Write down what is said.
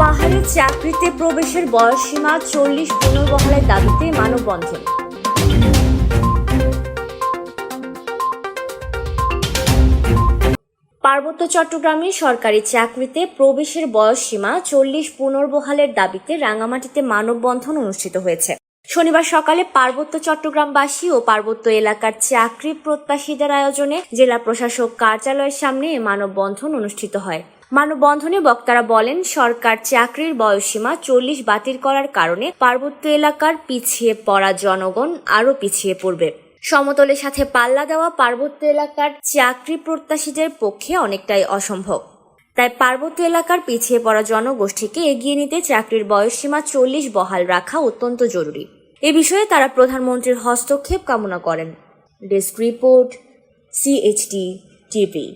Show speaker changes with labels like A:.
A: পাহাড়ে চাকরিতে প্রবেশের বয়সসীমা চল্লিশ পুনর্বহালের দাবিতে মানববন্ধন। পার্বত্য চট্টগ্রামে সরকারি চাকরিতে প্রবেশের বয়সসীমা চল্লিশ পুনর্বহালের দাবিতে রাঙামাটিতে মানববন্ধন অনুষ্ঠিত হয়েছে। শনিবার সকালে পার্বত্য চট্টগ্রামবাসী ও পার্বত্য এলাকার চাকরি প্রত্যাশীদের আয়োজনে জেলা প্রশাসক কার্যালয়ের সামনে মানববন্ধন অনুষ্ঠিত হয়। মানববন্ধনে বক্তারা বলেন, সরকার চাকরির বয়সসীমা চল্লিশ বাতিল করার কারণে পার্বত্য এলাকার পিছিয়ে পড়া জনগণ আরও পিছিয়ে পড়বে। সমতলের সাথে পাল্লা দেওয়া পার্বত্য এলাকার চাকরি প্রত্যাশীদের পক্ষে অনেকটাই অসম্ভব। তাই পার্বত্য এলাকার পিছিয়ে পড়া জনগোষ্ঠীকে এগিয়ে নিতে চাকরির বয়সসীমা চল্লিশ বহাল রাখা অত্যন্ত জরুরি। এ বিষয়ে তারা প্রধানমন্ত্রীর হস্তক্ষেপ কামনা করেন। Desk report, CHD TV.